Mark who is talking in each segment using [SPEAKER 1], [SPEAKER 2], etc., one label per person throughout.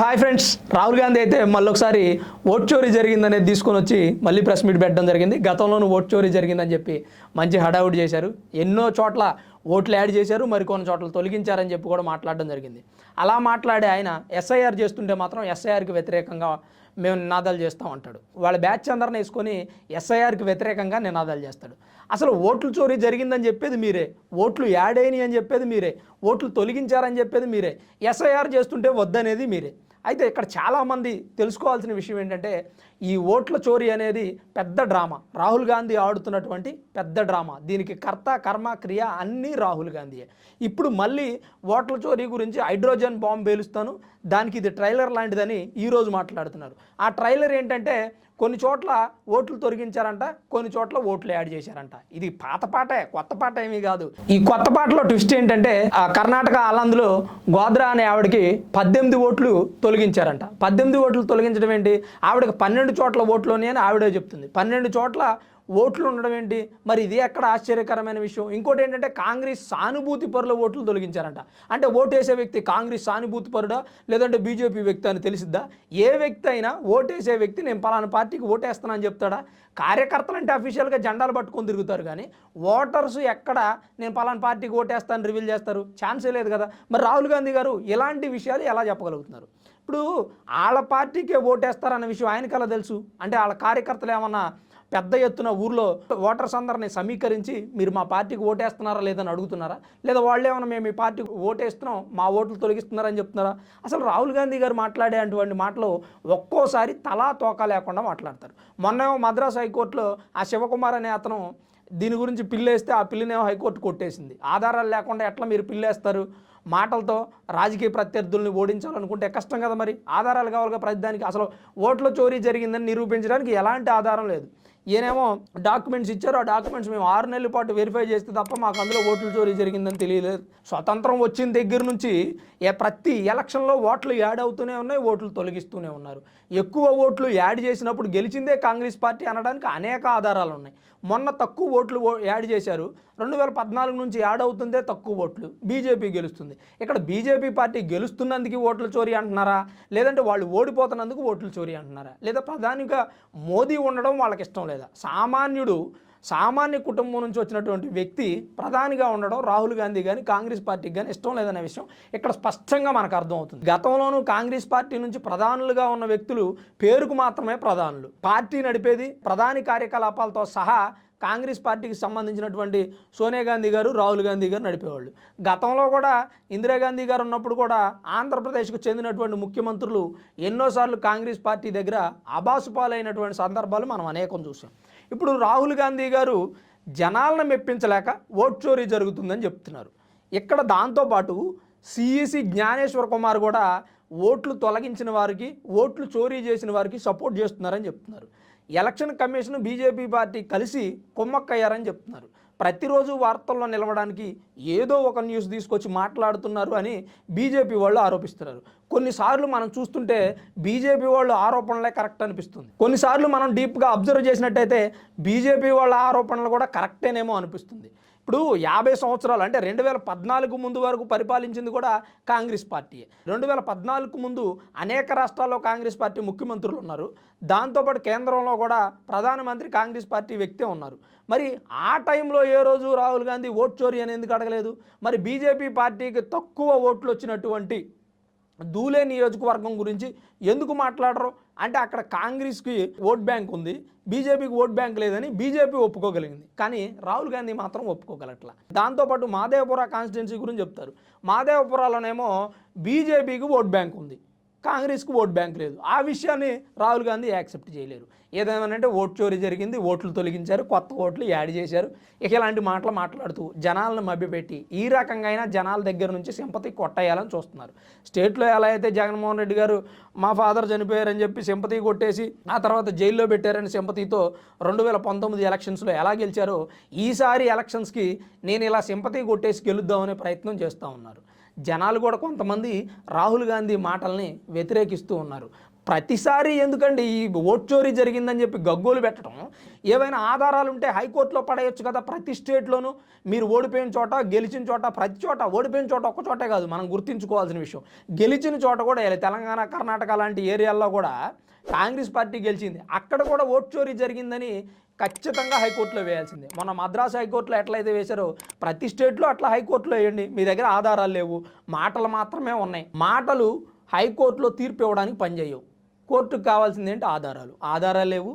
[SPEAKER 1] Hi friends Rahul Gandhi అయితే మళ్ళొకసారి vote చోరీ జరిగిందనేది తీసుకొని వచ్చి మళ్ళీ ప్రెస్ మీట్ పెట్టడం జరిగింది. గతంలోనూ ఓట్ చోరీ జరిగిందని చెప్పి మంచి హడావుడి చేశారు. ఎన్నో చోట్ల ఓట్లు యాడ్ చేశారు మరి కొన్ని చోట్ల తొలగించారని చెప్పి కూడా మాట్లాడడం జరిగింది. అలా మాట్లాడే ఆయన ఎస్ఐఆర్ చేస్తుంటే మాత్రం ఎస్ఐఆర్కి వ్యతిరేకంగా మేము నినాదాలు చేస్తామంటాడు వాళ్ళ బ్యాచ్ అందరిని వేసుకొని ఎస్ఐఆర్కి వ్యతిరేకంగా నినాదాలు చేస్తాడు. అసలు ఓట్లు చోరీ జరిగిందని చెప్పేది మీరే. ఓట్లు యాడ్ అయినాయి అని చెప్పేది మీరే. ఓట్లు తొలగించారని చెప్పేది మీరే. ఎస్ఐఆర్ చేస్తుంటే వద్దనేది మీరే. అయితే ఇక్కడ చాలామంది తెలుసుకోవాల్సిన విషయం ఏంటంటే ఈ ఓట్ల చోరీ అనేది పెద్ద డ్రామా. రాహుల్ గాంధీ ఆడుతున్నటువంటి పెద్ద డ్రామా. దీనికి కర్త కర్మ క్రియ అన్నీ రాహుల్ గాంధీయే. ఇప్పుడు మళ్ళీ ఓట్ల చోరీ గురించి హైడ్రోజన్ బాంబు పేలుస్తాను దానికి ఇది ట్రైలర్ లాంటిదని ఈరోజు మాట్లాడుతున్నారు. ఆ ట్రైలర్ ఏంటంటే కొన్ని చోట్ల ఓట్లు తొలగించారంట కొన్ని చోట్ల ఓట్లు యాడ్ చేశారంట. ఇది పాత పాటే కొత్త పాట ఏమీ కాదు. ఈ కొత్త పాటలో ట్విస్ట్ ఏంటంటే ఆ కర్ణాటక ఆలందులో గోద్రా అనే ఆవిడకి పద్దెనిమిది ఓట్లు తొలగించారంట. పద్దెనిమిది ఓట్లు తొలగించడం ఏంటి? ఆవిడకి పన్నెండు చోట్ల ఓట్లు అని ఆవిడే చెప్తుంది. పన్నెండు చోట్ల ఓట్లు ఉండడం ఏంటి? మరి ఇది ఎక్కడ ఆశ్చర్యకరమైన విషయం? ఇంకోటి ఏంటంటే కాంగ్రెస్ సానుభూతి పరుల ఓట్లు తొలగించారంట. అంటే ఓటేసే వ్యక్తి కాంగ్రెస్ సానుభూతి పరుడా? లేదంటే బీజేపీ వ్యక్తి అని తెలిసిద్దా? ఏ వ్యక్తి అయినా ఓటేసే వ్యక్తి నేను పలానా పార్టీకి ఓటేస్తానని చెప్తాడా? కార్యకర్తలు అంటే అఫీషియల్గా జెండాలు పట్టుకొని తిరుగుతారు కానీ ఓటర్స్ ఎక్కడ నేను పలానా పార్టీకి ఓటేస్తాను రివీల్ చేస్తారు? ఛాన్సే లేదు కదా. మరి రాహుల్ గాంధీ గారు ఇలాంటి విషయాలు ఎలా చెప్పగలుగుతున్నారు? ఇప్పుడు వాళ్ళ పార్టీకే ఓటేస్తారన్న విషయం ఆయనకి ఎలా తెలుసు? అంటే వాళ్ళ కార్యకర్తలు ఏమన్నా పెద్ద ఎత్తున ఊర్లో ఓటర్స్ అందరిని సమీకరించి మీరు మా పార్టీకి ఓటేస్తున్నారా లేదని అడుగుతున్నారా? లేదా వాళ్ళేమైనా మేము ఈ పార్టీకి ఓటేస్తున్నాం మా ఓట్లు తొలగిస్తున్నారని చెప్తున్నారా? అసలు రాహుల్ గాంధీ గారు మాట్లాడే అటువంటి మాటలు ఒక్కోసారి తలా తోక లేకుండా మాట్లాడతారు. మొన్న మద్రాస్ హైకోర్టులో ఆ శివకుమార్ అనే అతను దీని గురించి పిల్లేస్తే ఆ పిల్లినేమో హైకోర్టు కొట్టేసింది. ఆధారాలు లేకుండా ఎట్లా మీరు పిల్లేస్తారు? మాటలతో రాజకీయ ప్రత్యర్థుల్ని ఓడించాలనుకుంటే కష్టం కదా మరి. ఆధారాలు కావాలిగా ప్రతిదానికి. అసలు ఓట్ల చోరీ జరిగిందని నిరూపించడానికి ఎలాంటి ఆధారం లేదు. ఈయనేమో డాక్యుమెంట్స్ ఇచ్చారు. ఆ డాక్యుమెంట్స్ మేము ఆరు నెలల పాటు వెరిఫై చేస్తే తప్ప మాకు అందులో ఓట్ల చోరీ జరిగిందని తెలియలేదు. స్వతంత్రం వచ్చిన దగ్గర నుంచి ఏ ప్రతి ఎలక్షన్లో ఓట్లు యాడ్ అవుతూనే ఉన్నాయి ఓట్లు తొలగిస్తూనే ఉన్నారు. ఎక్కువ ఓట్లు యాడ్ చేసినప్పుడు గెలిచిందే కాంగ్రెస్ పార్టీ అనడానికి అనేక ఆధారాలు ఉన్నాయి. మొన్న తక్కువ ఓట్లు ఓ- యాడ్ చేశారు. రెండు వేల పద్నాలుగు నుంచి యాడ్ అవుతుందే తక్కువ ఓట్లు. బీజేపీ గెలుస్తుంది. ఇక్కడ బీజేపీ పార్టీ గెలుస్తున్నందుకు ఓట్ల చోరీ అంటున్నారా? లేదంటే వాళ్ళు ఓడిపోతున్నందుకు ఓట్లు చోరీ అంటున్నారా? లేదా ప్రధానిగా మోదీ ఉండడం వాళ్ళకి ఇష్టం లేదు లేదా? సామాన్యుడు సామాన్య కుటుంబం నుంచి వచ్చినటువంటి వ్యక్తి ప్రధానిగా ఉండడం రాహుల్ గాంధీ కానీ కాంగ్రెస్ పార్టీకి కానీ ఇష్టం లేదనే విషయం ఇక్కడ స్పష్టంగా మనకు అర్థమవుతుంది. గతంలోనూ కాంగ్రెస్ పార్టీ నుంచి ప్రధానులుగా ఉన్న వ్యక్తులు పేరుకు మాత్రమే ప్రధానులు. పార్టీ నడిపేది ప్రధాని కార్యకలాపాలతో సహా కాంగ్రెస్ పార్టీకి సంబంధించినటువంటి సోనియా గాంధీ గారు రాహుల్ గాంధీ గారు నడిపేవాళ్ళు. గతంలో కూడా ఇందిరాగాంధీ గారు ఉన్నప్పుడు కూడా ఆంధ్రప్రదేశ్కు చెందినటువంటి ముఖ్యమంత్రులు ఎన్నోసార్లు కాంగ్రెస్ పార్టీ దగ్గర అబాసుపాలైనటువంటి సందర్భాలు మనం అనేకం చూసాం. ఇప్పుడు రాహుల్ గాంధీ గారు జనాలను మెప్పించలేక ఓట్ చోరీ జరుగుతుందని చెప్తున్నారు. ఇక్కడ దాంతోపాటు సిఈసి జ్ఞానేశ్వర్ కుమార్ కూడా ఓట్లు తొలగించిన వారికి ఓట్లు చోరీ చేసిన వారికి సపోర్ట్ చేస్తున్నారని చెప్తున్నారు. ఎలక్షన్ కమిషన్ బీజేపీ పార్టీ కలిసి కుమ్మక్కయ్యారని చెప్తున్నారు. ప్రతిరోజు వార్తల్లో నిలవడానికి ఏదో ఒక న్యూస్ తీసుకొచ్చి మాట్లాడుతున్నారు అని బీజేపీ వాళ్ళు ఆరోపిస్తున్నారు. కొన్నిసార్లు మనం చూస్తుంటే బీజేపీ వాళ్ళు ఆరోపణలే కరెక్ట్ అనిపిస్తుంది. కొన్నిసార్లు మనం డీప్గా అబ్జర్వ్ చేసినట్టయితే బీజేపీ వాళ్ళ ఆరోపణలు కూడా కరెక్టేనేమో అనిపిస్తుంది. ఇప్పుడు యాభై సంవత్సరాలు అంటే రెండు వేల పద్నాలుగు ముందు వరకు పరిపాలించింది కూడా కాంగ్రెస్ పార్టీ. రెండు వేల పద్నాలుగు ముందు అనేక రాష్ట్రాల్లో కాంగ్రెస్ పార్టీ ముఖ్యమంత్రులు ఉన్నారు. దాంతోపాటు కేంద్రంలో కూడా ప్రధానమంత్రి కాంగ్రెస్ పార్టీ వ్యక్తే ఉన్నారు. మరి ఆ టైంలో ఏ రోజు రాహుల్ గాంధీ ఓట్ చోరీ అని ఎందుకు అడగలేదు? మరి బీజేపీ పార్టీకి తక్కువ ఓట్లు వచ్చినటువంటి దూలే నియోజకవర్గం గురించి ఎందుకు మాట్లాడరు? అంటే అక్కడ కాంగ్రెస్కి ఓట్ బ్యాంక్ ఉంది బీజేపీకి ఓట్ బ్యాంక్ లేదని బీజేపీ ఒప్పుకోగలిగింది. కానీ రాహుల్ గాంధీ మాత్రం ఒప్పుకోగలట్ల. దాంతోపాటు మాదేవపుర కాన్స్టిట్యున్సీ గురించి చెప్తారు. మాదేవపురాలోనేమో బీజేపీకి ఓట్ బ్యాంక్ ఉంది కాంగ్రెస్కి ఓట్ బ్యాంక్ లేదు. ఆ విషయాన్ని రాహుల్ గాంధీ యాక్సెప్ట్ చేయలేరు. ఏదేమనంటే ఓట్ చోరీ జరిగింది ఓట్లు తొలగించారు కొత్త ఓట్లు యాడ్ చేశారు. ఇక ఇలాంటి మాటలు మాట్లాడుతూ జనాలను మభ్యపెట్టి ఈ రకంగా అయినా జనాల దగ్గర నుంచి సింపతి కొట్టేయాలని చూస్తున్నారు. స్టేట్లో ఎలా అయితే జగన్మోహన్ రెడ్డి గారు మా ఫాదర్ చనిపోయారని చెప్పి సింపతి కొట్టేసి ఆ తర్వాత జైల్లో పెట్టారని సింపతితో రెండు వేల పంతొమ్మిది ఎలక్షన్స్లో ఎలా గెలిచారో ఈసారి ఎలక్షన్స్కి నేను ఇలా సింపతి కొట్టేసి గెలుద్దామనే ప్రయత్నం చేస్తూ ఉన్నారు. జనాలు కూడా కొంతమంది రాహుల్ గాంధీ మాటల్ని వ్యతిరేకిస్తూ ఉన్నారు. ప్రతిసారి ఎందుకండి ఈ ఓట్ చోరీ జరిగిందని చెప్పి గగ్గోలు పెట్టడం? ఏవైనా ఆధారాలు ఉంటే హైకోర్టులో పడేయచ్చు కదా ప్రతి స్టేట్లోనూ. మీరు ఓడిపోయిన చోట గెలిచిన చోట ప్రతి చోట ఓడిపోయిన చోట ఒక్క చోటే కాదు మనం గుర్తుంచుకోవాల్సిన విషయం. గెలిచిన చోట కూడా తెలంగాణ కర్ణాటక లాంటి ఏరియాల్లో కూడా కాంగ్రెస్ పార్టీ గెలిచింది. అక్కడ కూడా ఓట్ చోరీ జరిగిందని ఖచ్చితంగా హైకోర్టులో వేయాల్సిందే. మొన్న మద్రాసు హైకోర్టులో ఎట్లయితే వేశారో ప్రతి స్టేట్లో అట్లా హైకోర్టులో వేయండి. మీ దగ్గర ఆధారాలు లేవు. మాటలు మాత్రమే ఉన్నాయి. మాటలు హైకోర్టులో తీర్పు ఇవ్వడానికి పనిచేయవు. కోర్టుకు కావాల్సింది ఏంటి? ఆధారాలు. ఆధారాలు లేవు.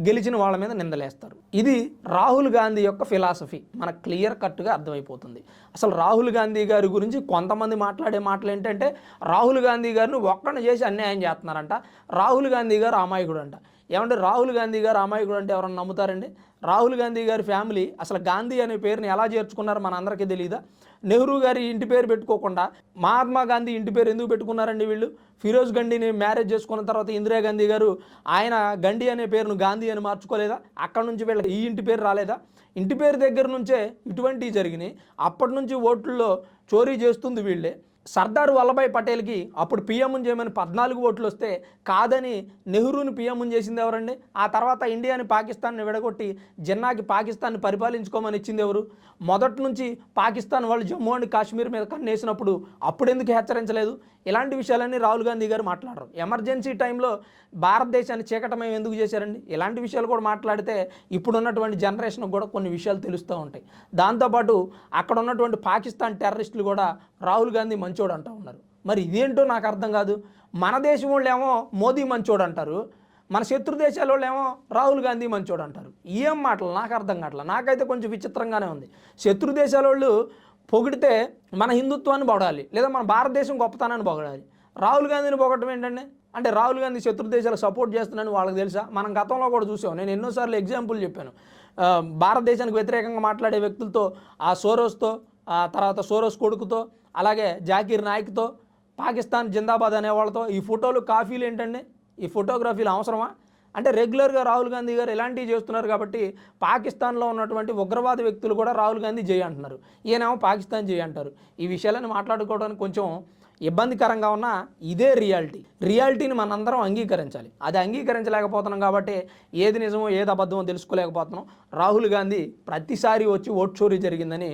[SPEAKER 1] గెలిచిన వాళ్ళ మీద నిందలేస్తారు. ఇది రాహుల్ గాంధీ యొక్క ఫిలాసఫీ. మనకు క్లియర్ కట్గా అర్థమైపోతుంది. అసలు రాహుల్ గాంధీ గారి గురించి కొంతమంది మాట్లాడే మాటలు ఏంటంటే రాహుల్ గాంధీ గారిని ఒక్కడిని చేసి అన్యాయం చేస్తున్నారంట. రాహుల్ గాంధీ గారు అమాయకుడు అంట ఏమంటే రాహుల్ గాంధీ గారు అమాయకుడు అంటే ఎవరన్నా నమ్ముతారండి? రాహుల్ గాంధీ గారి ఫ్యామిలీ అసలు గాంధీ అనే పేరుని ఎలా చేర్చుకున్నారో మన అందరికీ తెలియదా నెహ్రూ గారి ఇంటి పేరు పెట్టుకోకుండా మహాత్మా గాంధీ ఇంటి పేరు ఎందుకు పెట్టుకున్నారండి వీళ్ళు? ఫిరోజ్ గండిని మ్యారేజ్ చేసుకున్న తర్వాత ఇందిరాగాంధీ గారు ఆయన గండి అనే పేరును గాంధీ అని మార్చుకోలేదా? అక్కడ నుంచి వీళ్ళకి ఈ ఇంటి పేరు రాలేదా? ఇంటి పేరు దగ్గర నుంచే ఇటువంటివి జరిగినాయి. అప్పటి నుంచి ఓట్లలో చోరీ చేస్తుంది వీళ్ళే. సర్దార్ వల్లభాయ్ పటేల్కి అప్పుడు పిఎం చేయమని పద్నాలుగు ఓట్లు వస్తే కాదని నెహ్రూని పిఎం చేసింది ఎవరండి? ఆ తర్వాత ఇండియాని పాకిస్తాన్ని విడగొట్టి జిన్నాకి పాకిస్తాన్ని పరిపాలించుకోమని ఇచ్చింది ఎవరు? మొదటి నుంచి పాకిస్తాన్ వాళ్ళు జమ్మూ అండ్ కాశ్మీర్ మీద కన్నేసినప్పుడు అప్పుడు ఎందుకు హెచ్చరించలేదు? ఇలాంటి విషయాలన్నీ రాహుల్ గాంధీ గారు మాట్లాడరు. ఎమర్జెన్సీ టైంలో భారతదేశాన్ని చీకటమయం ఎందుకు చేశారండి? ఇలాంటి విషయాలు కూడా మాట్లాడితే ఇప్పుడున్నటువంటి జనరేషన్కి కూడా కొన్ని విషయాలు తెలుస్తూ ఉంటాయి. దాంతోపాటు అక్కడ ఉన్నటువంటి పాకిస్తాన్ టెర్రరిస్టులు కూడా రాహుల్ గాంధీ మంచోడు అంటూ ఉన్నారు. మరి ఇదేంటో నాకు అర్థం కాదు. మన దేశం వాళ్ళు ఏమో మోదీ మంచోడు అంటారు. మన శత్రు దేశాల వాళ్ళు ఏమో రాహుల్ గాంధీ మంచోడు అంటారు. ఏం మాటలు? నాకు అర్థం కావట్లేదు నాకైతే కొంచెం విచిత్రంగానే ఉంది. శత్రు దేశాల వాళ్ళు పొగిడితే మన హిందుత్వాన్ని పొగడాలి లేదా మన భారతదేశం గొప్పతనాన్ని పొగడాలి. రాహుల్ గాంధీని పొగడటం ఏంటండి? అంటే రాహుల్ గాంధీ శత్రు దేశాలకు సపోర్ట్ చేస్తున్నాడని వాళ్ళకి తెలుసా? మనం గతంలో కూడా చూసాం. నేను ఎన్నోసార్లు ఎగ్జాంపుల్ చెప్పాను. భారతదేశానికి వ్యతిరేకంగా మాట్లాడే వ్యక్తులతో ఆ సోరోస్తో తర్వాత సోరోస్ కొడుకుతో అలాగే జాకీర్ నాయక్తో పాకిస్తాన్ జిందాబాద్ అనే వాళ్ళతో ఈ ఫోటోలు కాఫీలు ఏంటండి? ఈ ఫోటోగ్రఫీలు అవసరమా? అంటే రెగ్యులర్గా రాహుల్ గాంధీ గారు ఇలాంటివి చేస్తున్నారు కాబట్టి పాకిస్తాన్లో ఉన్నటువంటి ఉగ్రవాద వ్యక్తులు కూడా రాహుల్ గాంధీ జై అంటున్నారు. ఈయనేమో పాకిస్తాన్ జై అంటారు. ఈ విషయాలను మాట్లాడుకోవడానికి కొంచెం ఇబ్బందికరంగా ఉన్న ఇదే రియాలిటీ. రియాలిటీని మనందరం అంగీకరించాలి. అది అంగీకరించలేకపోతున్నాం కాబట్టి ఏది నిజమో ఏది అబద్ధమో తెలుసుకోలేకపోతున్నాం. రాహుల్ గాంధీ ప్రతిసారి వచ్చి ఓట్ చోరీ జరిగిందని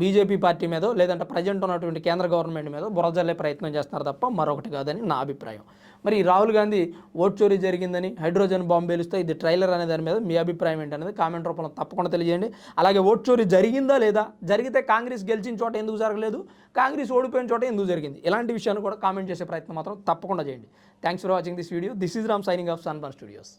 [SPEAKER 1] బీజేపీ పార్టీ మీదో లేదంటే ప్రజెంట్ ఉన్నటువంటి కేంద్ర గవర్నమెంట్ మీద బురజల్లే ప్రయత్నం చేస్తున్నారు తప్ప మరొకటి కాదని నా అభిప్రాయం. మరి ఈ రాహుల్ గాంధీ ఓట్ చోరీ జరిగిందని హైడ్రోజన్ బాంబు పేలుస్తే ఇది ట్రైలర్ అనే దాని మీద మీ అభిప్రాయం ఏంటనేది కామెంట్ రూపంలో తప్పకుండా తెలియజేయండి. అలాగే ఓట్ చోరీ జరిగిందా లేదా? జరిగితే కాంగ్రెస్ గెలిచిన చోట ఎందుకు జరగలేదు? కాంగ్రెస్ ఓడిపోయిన చోట ఎందుకు జరిగింది? ఇలాంటి విషయాన్ని కూడా కామెంట్ చేసే ప్రయత్నం మాత్రం తప్పకుండా చేయండి. Thanks for watching this video this is Ram signing off Sunburn studios